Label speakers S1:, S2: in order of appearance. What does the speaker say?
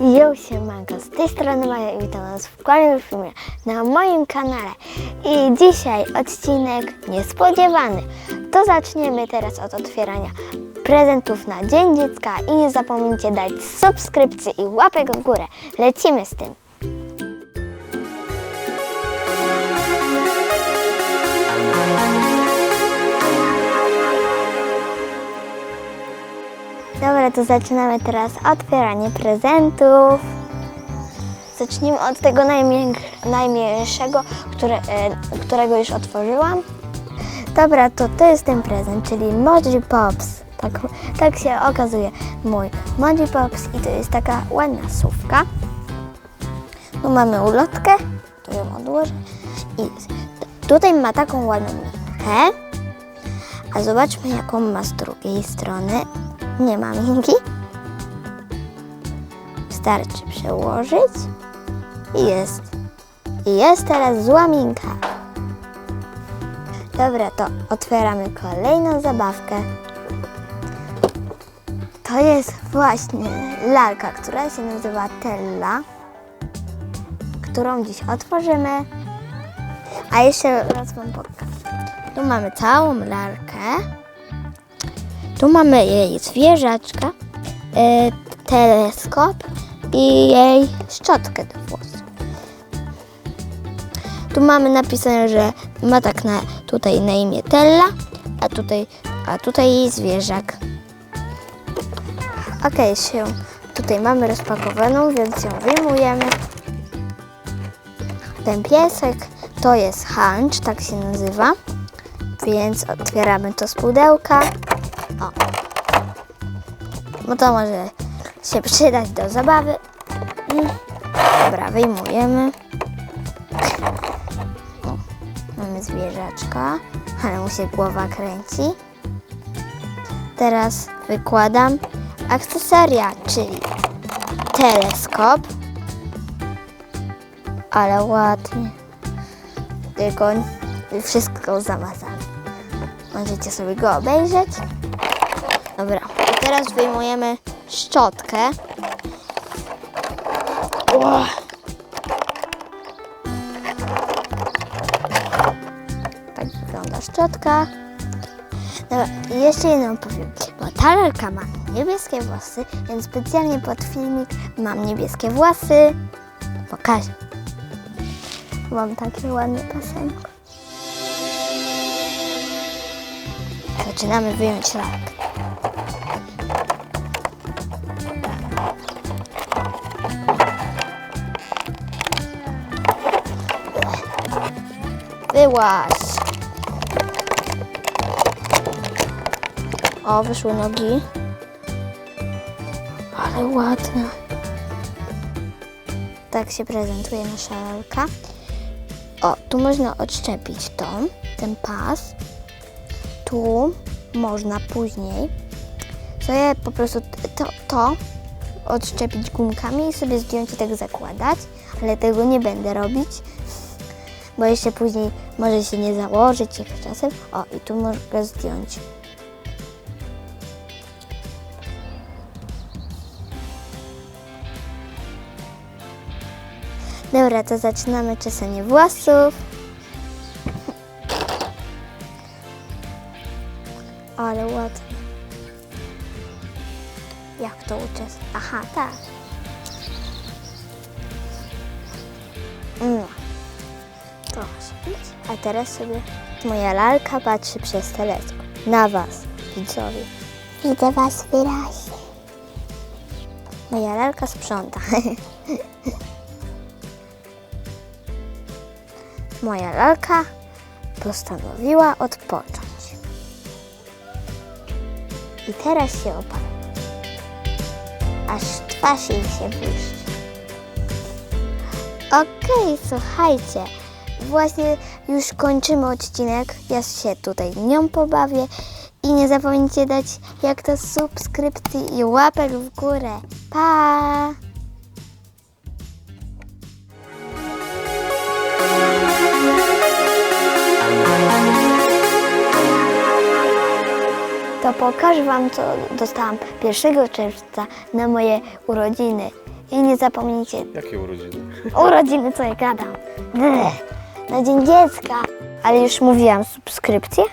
S1: Jo, siemanko, z tej strony Maja i witam Was w kolejnym filmie na moim kanale. I dzisiaj odcinek niespodziewany. To zaczniemy teraz od otwierania prezentów na Dzień Dziecka i nie zapomnijcie dać subskrypcji i łapek w górę. Lecimy z tym. To zaczynamy teraz otwieranie prezentów. Zacznijmy od tego najmniejszego, które, e, którego już otworzyłam. Dobra, to to jest ten prezent, czyli Moji Pops. Tak, tak się okazuje mój Moji Pops i to jest taka ładna słówka. Tu mamy ulotkę, tu ją odłożę i tutaj ma taką ładną minkę. A zobaczmy jaką ma z drugiej strony. Nie ma minki. Wystarczy przełożyć i jest. I jest teraz zła minka. Dobra, to otwieramy kolejną zabawkę. To jest właśnie lalka, która się nazywa Tella, którą dziś otworzymy. A jeszcze raz Wam pokażę. Tu mamy całą lalkę. Tu mamy jej zwierzaczka, e, teleskop i jej szczotkę do włosów. Tu mamy napisane, że ma tak na, tutaj na imię Tella, a tutaj, a tutaj jej zwierzak. Okej, się tutaj mamy rozpakowaną, więc ją wyjmujemy. Ten piesek to jest Hunch, tak się nazywa. Więc otwieramy to z pudełka. O. Bo to może się przydać do zabawy. Mm. Dobra, wyjmujemy. O, mamy zwierzaczka, ale mu się głowa kręci. Teraz wykładam akcesoria, czyli teleskop. Ale ładnie. Tylko wszystko zamazane. Możecie sobie go obejrzeć. Dobra, i teraz wyjmujemy szczotkę. Tak wygląda szczotka. Dobra, i jeszcze jedną powiem, bo ta lalka ma niebieskie włosy, więc specjalnie pod filmik mam niebieskie włosy. Pokażę. Mam takie ładne pasemko. Zaczynamy wyjąć lalkę. Wyłaź. O, wyszły nogi. Ale ładna. Tak się prezentuje nasza lalka. O, tu można odszczepić to, ten pas. Tu można później sobie po prostu to, to odszczepić gumkami i sobie zdjąć i tak zakładać, ale tego nie będę robić, bo jeszcze później może się nie założyć jak czasem. O, i tu mogę zdjąć. Dobra, to zaczynamy czesanie włosów. Ale ładnie. Jak to uczes? Aha, tak. No. To. A teraz sobie moja lalka patrzy przez teleskop. Na was, widzowie. Widzę was wyraźnie. Moja lalka sprząta. Moja lalka postanowiła odpocząć. I teraz się opada. Aż twarz jej się błyszczy. Okej, słuchajcie. Właśnie już kończymy odcinek. Ja się tutaj nią pobawię. I nie zapomnijcie dać jak to subskrypcji i łapek w górę. Pa! To pokażę Wam, co dostałam 1 czerwca na moje urodziny. I nie zapomnijcie
S2: Jakie urodziny?
S1: urodziny, co ja gadam. Na Dzień Dziecka. Ale już mówiłam, subskrypcje.